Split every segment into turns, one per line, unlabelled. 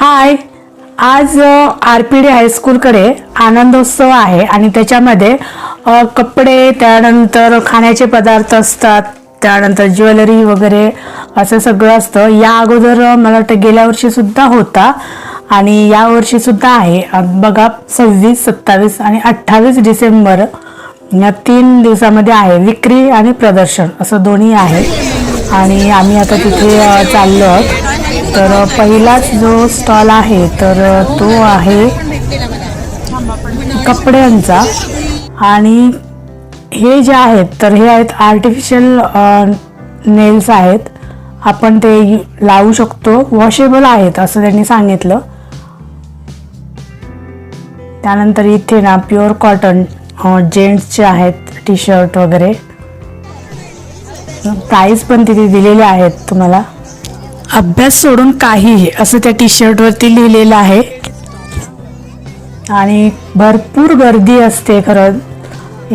हाय. आज R P D हायस्कूलकडे आनंदोत्सव आहे आणि त्याच्यामध्ये कपडे त्यानंतर खाण्याचे पदार्थ असतात त्यानंतर ज्वेलरी वगैरे असं सगळं असतं. या अगोदर मला वाटतं गेल्या वर्षीसुद्धा होता आणि या वर्षीसुद्धा आहे. बघा सव्वीस सत्तावीस आणि अठ्ठावीस डिसेंबर या तीन दिवसामध्ये आहे. विक्री आणि प्रदर्शन असं दोन्ही आहे. आणि आम्ही आता तिथे चाललो आहोत. तर पहिलाच जो स्टॉल आहे तर तो आहे कपड्यांचा. आणि हे जे आहेत तर हे आहेत आर्टिफिशियल नेल्स आहेत. आपण ते लावू शकतो. वॉशेबल आहेत असं त्यांनी सांगितलं. त्यानंतर इथे ना प्युअर कॉटन जेंट्सचे आहेत टी शर्ट वगैरे. प्राईस पण तिथे दिलेले आहेत तुम्हाला. अभ्यास सोडून काही असं त्या टी शर्टवरती लिहिलेलं आहे. आणि भरपूर गर्दी असते खरं.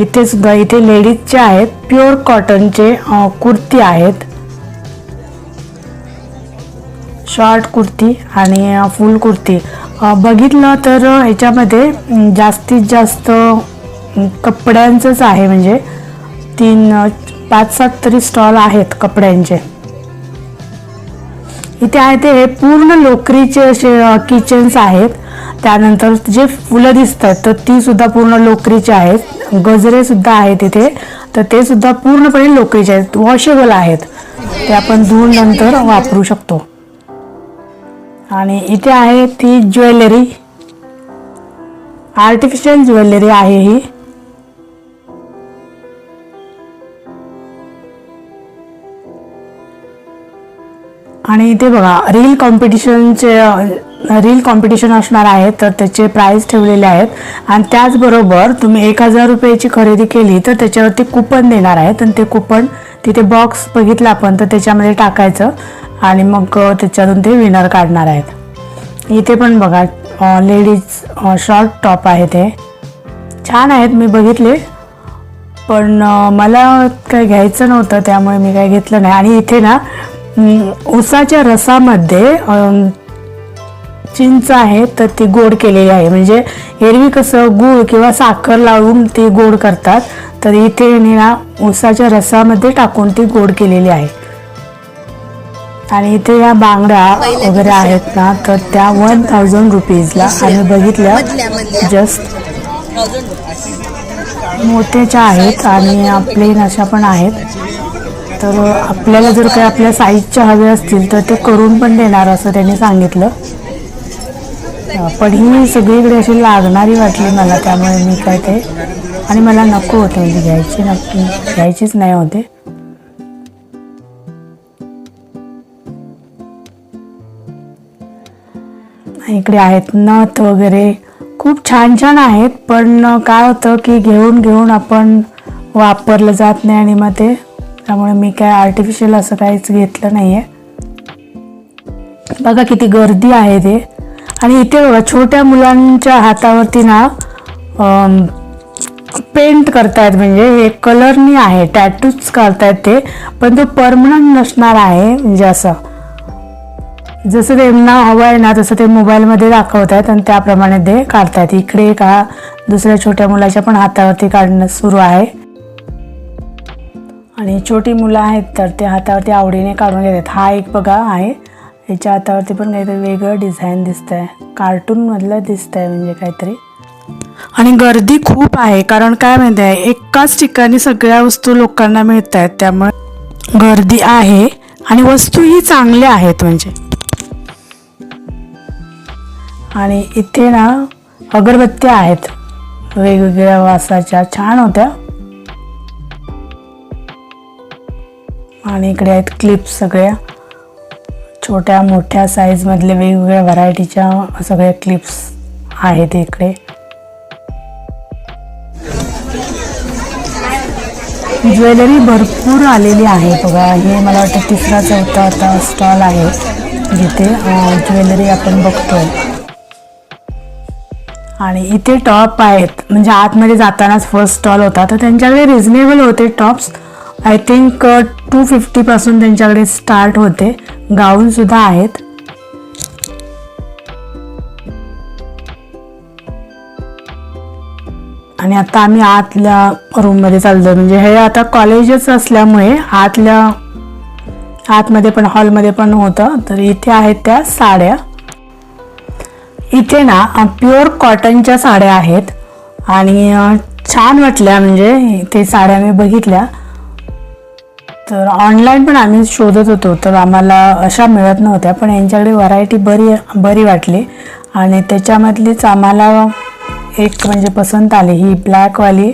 इथे सुद्धा इथे लेडीजचे आहेत प्युअर कॉटनचे कुर्ती आहेत. शॉर्ट कुर्ती आणि फुल कुर्ती. बघितलं तर ह्याच्यामध्ये जास्तीत जास्त कपड्यांचंच आहे. म्हणजे तीन पाच सात तरी स्टॉल आहेत कपड्यांचे. इथे आहे ते हे पूर्ण लोकरीचे असे किचन्स आहेत. त्यानंतर जे फुलं दिसतात तर ती सुद्धा पूर्ण लोकरीचे आहेत. गजरे सुद्धा आहेत इथे. तर ते सुद्धा पूर्णपणे लोकरीचे आहेत. वॉशेबल आहेत. ते आपण धुवून नंतर वापरू शकतो. आणि इथे आहे ती ज्वेलरी. आर्टिफिशियल ज्वेलरी आहे ही. आणि इथे बघा रील कॉम्पिटिशनचे रील कॉम्पिटिशन असणार आहे तर त्याचे प्राईज ठेवलेले आहेत. आणि त्याचबरोबर तुम्ही एक हजार रुपयाची खरेदी केली तर त्याच्यावरती कुपन देणार आहेत. आणि ते कुपन तिथे बॉक्स बघितला आपण तर त्याच्यामध्ये टाकायचं. आणि मग त्याच्यातून ते विनर काढणार आहेत. इथे पण बघा लेडीज शॉर्ट टॉप आहे ते. छान आहेत मी बघितले. पण मला काही घ्यायचं नव्हतं त्यामुळे मी काही घेतलं नाही. आणि इथे ना उसाच्या रसामध्ये चिंच आहे तर ती गोड केलेली आहे. म्हणजे एरवी कसं गूळ किंवा साखर लावून ती गोड करतात तर इथे यांनी ना उसाच्या रसामध्ये टाकून ती गोड केलेली आहे. आणि इथे या बांगड्या वगैरे आहेत ना तर त्या वन थाउजंड रुपीजला आम्ही बघितल्या. जस्ट मोत्याच्या आहेत आणि प्लेन अशा पण आहेत. तर आपल्याला जर काही आपल्या साईजच्या हवे असतील तर ते करून पण देणार असं त्यांनी सांगितलं. पण ही सगळीकडे अशी लागणारी वाटली मला त्यामुळे मी काय ते आणि मला नको होते म्हणजे घ्यायची नक्की घ्यायचीच नाही होते. इकडे आहेत नथ वगैरे. खूप छान छान आहेत पण काय होतं की घेऊन घेऊन आपण वापरलं जात नाही आणि मग ते त्यामुळे मी काय आर्टिफिशियल असं काहीच घेतलं नाही आहे बघा किती गर्दी आहे ते. आणि इथे बघा छोट्या मुलांच्या हातावरती ना पेंट करतायत म्हणजे हे कलरनी आहे टॅटूच करतायत ते पण तो परमनंट नसणार आहे म्हणजे असं. जसं त्यांना हवं आहे ना तसं ते मोबाईलमध्ये दाखवत आहेत आणि त्याप्रमाणे ते काढतायत. इकडे का दुसऱ्या छोट्या मुलाच्या पण हातावरती काढणं सुरू आहे. आणि छोटी मुलं आहेत तर ते हातावरती आवडीने काढून घेतात. हा एक बघा आहे. याच्या हातावरती पण काहीतरी वेगळं डिझाईन दिसतंय. कार्टूनमधलं दिसतंय म्हणजे काहीतरी. आणि गर्दी खूप आहे कारण काय माहिती आहे एकाच ठिकाणी सगळ्या वस्तू लोकांना मिळत आहेत त्यामुळे गर्दी आहे आणि वस्तूही चांगल्या आहेत म्हणजे. आणि इथे ना अगरबत्त्या आहेत. वेगवेगळ्या वासाच्या छान होत्या. आणि इकडे आहेत क्लिप्स सगळ्या. छोट्या मोठ्या साईजमधल्या वेगवेगळ्या व्हरायटीच्या सगळ्या क्लिप्स आहेत इकडे. ज्वेलरी भरपूर आलेली आहे बघा. हे मला वाटतं तिसरा चौथा आता स्टॉल आहे जिथे ज्वेलरी आपण बघतोय. आणि इथे टॉप आहेत. म्हणजे आतमध्ये जातानाच फर्स्ट स्टॉल होता. तर त्यांच्याकडे रिझनेबल होते टॉप्स आय थिंक टू फिफ्टीपासून त्यांच्याकडे स्टार्ट होते. गाऊनसुद्धा आहेत. आणि आता आम्ही आतल्या रूममध्ये चाललो म्हणजे हे आता कॉलेजच असल्यामुळे आतल्या आतमध्ये पण हॉलमध्ये पण होतं. तर इथे आहेत त्या साड्या. इथे ना प्युअर कॉटनच्या साड्या आहेत. आणि छान वाटल्या. म्हणजे ते साड्या मी बघितल्या. तर ऑनलाईन पण आम्ही शोधत होतो तर आम्हाला अशा मिळत नव्हत्या पण यांच्याकडे व्हरायटी बरी बरी वाटली. आणि त्याच्यामधलीच आम्हाला एक म्हणजे पसंत आली ही ब्लॅकवाली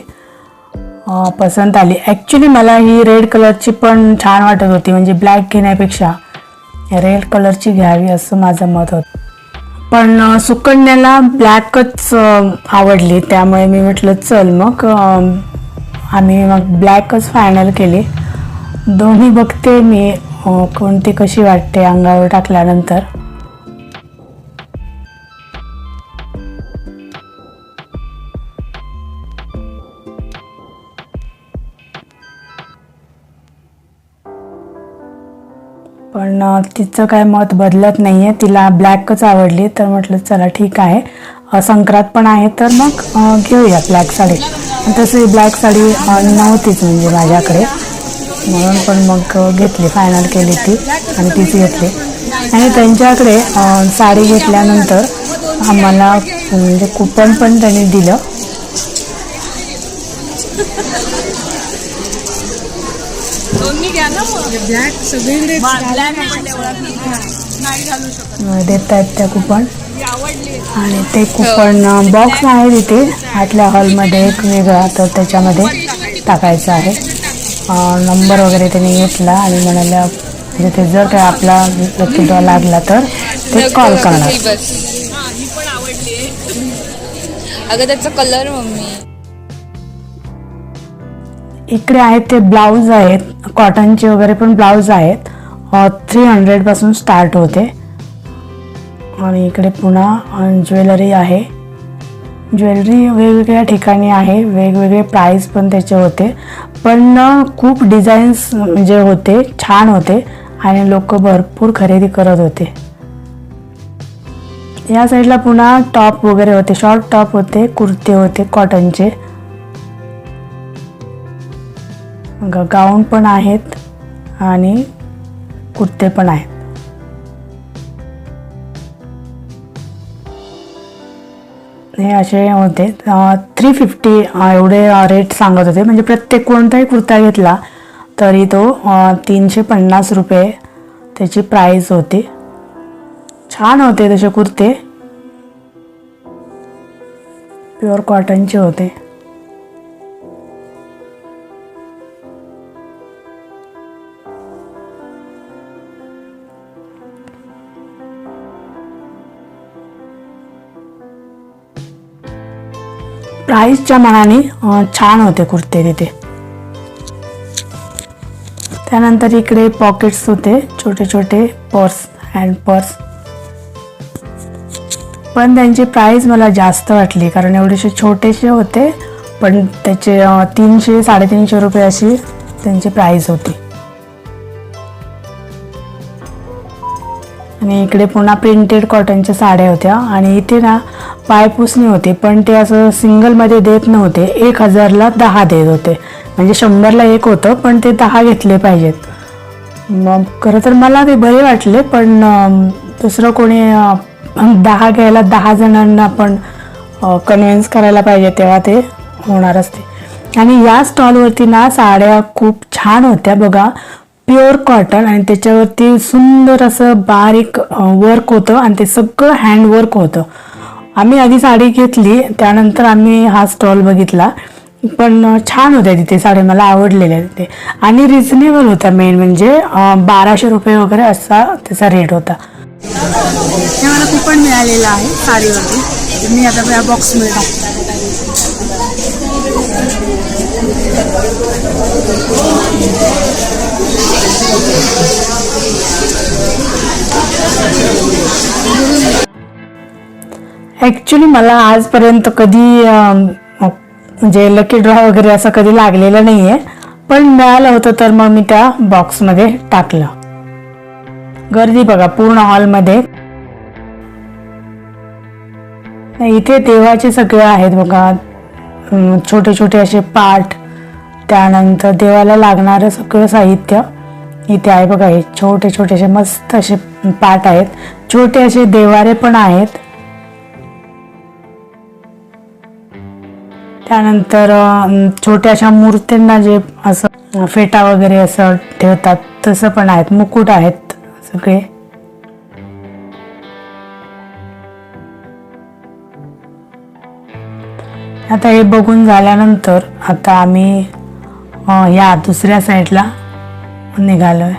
पसंत आली. ॲक्च्युली मला ही रेड कलरची पण छान वाटत होती म्हणजे ब्लॅक घेण्यापेक्षा. रेड कलरची घ्यावी असं माझं मत होतं. पण सुकन्याला ब्लॅकच आवडली त्यामुळे मी म्हटलं चल मग आम्ही मग ब्लॅकच फायनल केली. दोन्ही बघते मी कोणती कशी वाटते अंगावर टाकल्यानंतर. पण तिचं काय मत बदलत नाही आहे तिला ब्लॅकच आवडली तर म्हटलं चला ठीक आहे. संक्रांत पण आहे तर मग घेऊया ब्लॅक साडी. तशी ब्लॅक साडी नव्हतीच म्हणजे माझ्याकडे. म्हणून पण मग घेतली फायनल केली ती आणि तीच घेतली. आणि त्यांच्याकडे साडी घेतल्यानंतर आम्हाला म्हणजे कुपन पण त्यांनी दिलं. देतात देत आहेत त्या कुपन आणि ते कुपन बॉक्स आहे तिथे. आतल्या हॉलमध्ये एक वेगळा तर त्याच्यामध्ये टाकायचं आहे. नंबर वगैरे त्यांनी घेतला आणि म्हणाल्या म्हणजे ते जर काय आपला ड्रॉ लागला तर ते कॉल करणार.
अगं त्याचा कलर मम्मी.
इकडे आहेत ते ब्लाऊज आहेत कॉटनचे वगैरे पण ब्लाऊज आहेत. थ्री हंड्रेडपासून स्टार्ट होते. आणि इकडे पुन्हा ज्वेलरी आहे. ज्वेलरी वेगवेगळ्या ठिकाणी आहे वेगवेगळे प्राईस पण त्याचे होते. पण खूप डिझाईन्स म्हणजे होते छान होते आणि लोक भरपूर खरेदी करत होते. या साईडला पुन्हा टॉप वगैरे होते शॉर्ट टॉप होते कुर्ते होते कॉटनचे ग- गाऊन पण आहेत आणि कुर्ते पण आहेत. हे असे होते. थ्री फिफ्टी एवढे रेट सांगत होते. म्हणजे प्रत्येक कोणताही कुर्ता घेतला तरी तो तीनशे पन्नास रुपये त्याची प्राईस होती. छान होते तसे कुर्ते. प्युअर कॉटनचे होते. प्राईसच्या मनाने छान होते कुर्ते तिथे. त्यानंतर इकडे पॉकेट्स होते छोटे छोटे पर्स हँड पर्स पण त्यांची प्राईस मला जास्त वाटली कारण एवढेसे छोटेसे होते पण त्याचे तीनशे साडेतीनशे रुपये अशी त्यांची प्राईस होती. आणि इकडे पुन्हा प्रिंटेड कॉटनच्या साड्या होत्या. आणि इथे ना पायपुसणी होती पण ते असं सिंगलमध्ये देत नव्हते. एक हजारला दहा देत होते. म्हणजे शंभरला एक होतं पण ते दहा घेतले पाहिजेत. मग खरं तर मला ते बरे वाटले पण दुसरं कोणी दहा घ्यायला दहा जणांना आपण कन्व्हिन्स करायला पाहिजे तेव्हा ते होणारच ते आणि या स्टॉलवरती ना साड्या खूप छान होत्या बघा. प्युअर कॉटन आणि त्याच्यावरती सुंदर असं बारीक वर्क होतं आणि ते सगळं हँडवर्क होतं. आम्ही आधी साडी घेतली त्यानंतर आम्ही हा स्टॉल बघितला. पण छान होत्या तिथे साड्या मला आवडलेल्या तिथे. आणि रिझनेबल होत्या मेन म्हणजे बाराशे रुपये वगैरे असा त्याचा रेट होता.
हे मला कुपन मिळालेलं आहे साडीवरती. मी आता या बॉक्समध्ये टाकते.
ॲक्च्युली मला आजपर्यंत कधी म्हणजे लकी ड्रॉ वगैरे असं कधी लागलेलं नाही आहे पण मिळालं होतं तर मग मी त्या बॉक्समध्ये टाकलं. गर्दी बघा पूर्ण हॉलमध्ये इथे देवाचे सगळे आहेत बघा. छोटे छोटे असे पार्ट त्यानंतर देवाला लागणारं सगळं साहित्य. इथे आहे बघा हे छोटे छोटे असे मस्त असे पाट आहेत. छोटे असे देवारे पण आहेत. त्यानंतर छोट्या छोट्याशा मूर्तींना जे असं फेटा वगैरे असं ठेवतात तसं पण आहेत. मुकुट आहेत सगळे. आता हे बघून झाल्यानंतर आता आम्ही या दुसऱ्या साईडला निघालोय.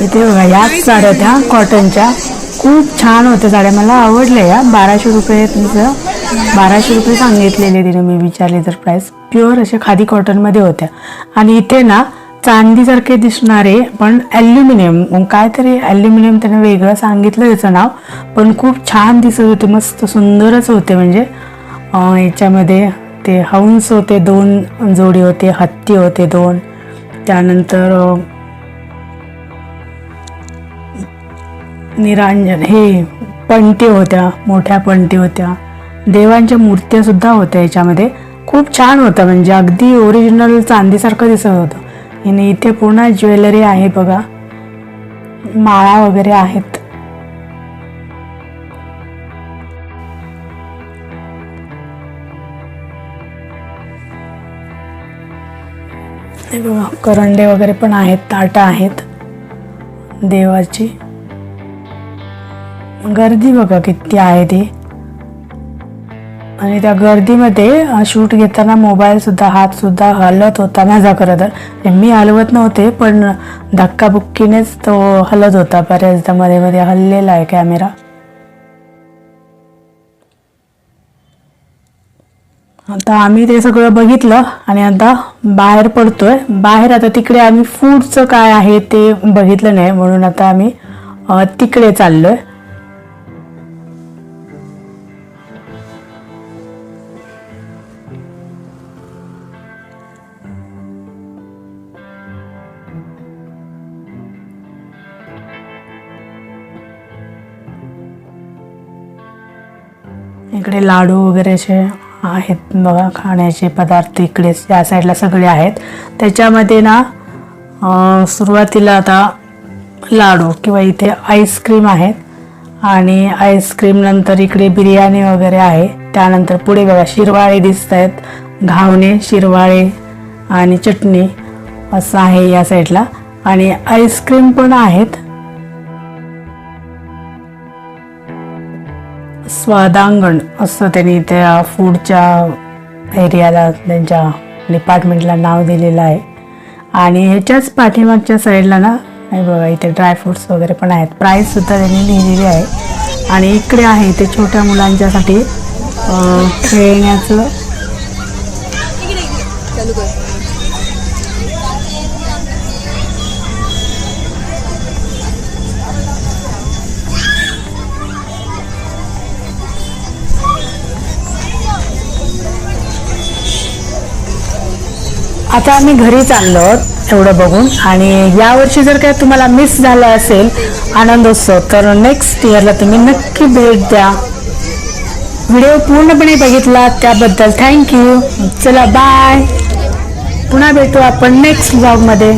इथे बघा याच साड्या त्या कॉटनच्या खूप छान होत्या साड्या. मला आवडल्या या. बाराशे रुपये तुमचं बाराशे रुपये सांगितलेले तिने मी विचारले तर प्राईस प्युअर अशा खादी कॉटनमध्ये होत्या. आणि इथे ना चांदीसारखे दिसणारे पण ॲल्युमिनियम कायतरी ॲल्युमिनियम त्याने वेगळं सांगितलं त्याचं नाव पण खूप छान दिसत होते मस्त सुंदरच होते. म्हणजे याच्यामध्ये ते हंस होते दोन जोडी होते हत्ती होते दोन. त्यानंतर निरांजन हे पणती होत्या मोठ्या पणती होत्या. देवांच्या मूर्त्या सुद्धा होत्या याच्यामध्ये. खूप छान होतं म्हणजे अगदी ओरिजिनल चांदीसारखं दिसत होतं. आणि इथे पूर्ण ज्वेलरी आहे बघा. माळा वगैरे आहेत. हे बघा करंडे वगैरे पण आहेत ताटं आहेत. देवाची. गर्दी बघा किती आहे ती. आणि त्या गर्दीमध्ये शूट घेताना मोबाईल सुद्धा हात सुद्धा हलत होता माझा खरं तर. म्हणजे मी हलवत नव्हते पण धक्काबुक्कीनेच तो हलत होता बऱ्याचदा. मध्ये मध्ये हललेला आहे कॅमेरा आता आम्ही ते सगळं बघितलं आणि आता बाहेर पडतोय. बाहेर आता तिकडे आम्ही फूडचं काय आहे ते बघितलं नाही म्हणून आता आम्ही तिकडे चाललोय. इकडे लाडू वगैरे असे आहेत बघा खाण्याचे पदार्थ इकडे या साईडला सगळे आहेत. त्याच्यामध्ये ना सुरुवातीला आता लाडू किंवा इथे आईस्क्रीम आहेत. आणि आईस्क्रीम नंतर इकडे बिर्याणी वगैरे आहे. त्यानंतर पुढे बघा शिरवाळे दिसत आहेत घावणे शिरवाळे आणि चटणी असं आहे या साईडला. आणि आईस्क्रीम पण आहेत. स्वादांगण असं त्यांनी त्या फूडच्या एरियाला त्यांच्या डिपार्टमेंटला नाव दिलेलं आहे. आणि ह्याच्याच पाठीमागच्या साईडला ना हे बघा इथे ड्रायफ्रुट्स वगैरे पण आहेत. प्राईजसुद्धा त्यांनी लिहिलेली आहे. आणि इकडे आहे ते छोट्या मुलांच्यासाठी खेळण्याचं आता आम्ही घरी चाललो आहोत एवढं बघून. आणि यावर्षी जर काय तुम्हाला मिस झालं असेल आनंदोत्सव तर नेक्स्ट इयरला तुम्ही नक्की भेट द्या. व्हिडिओ पूर्णपणे बघितला त्याबद्दल थँक्यू चला बाय पुन्हा भेटू आपण नेक्स्ट ब्लॉगमध्ये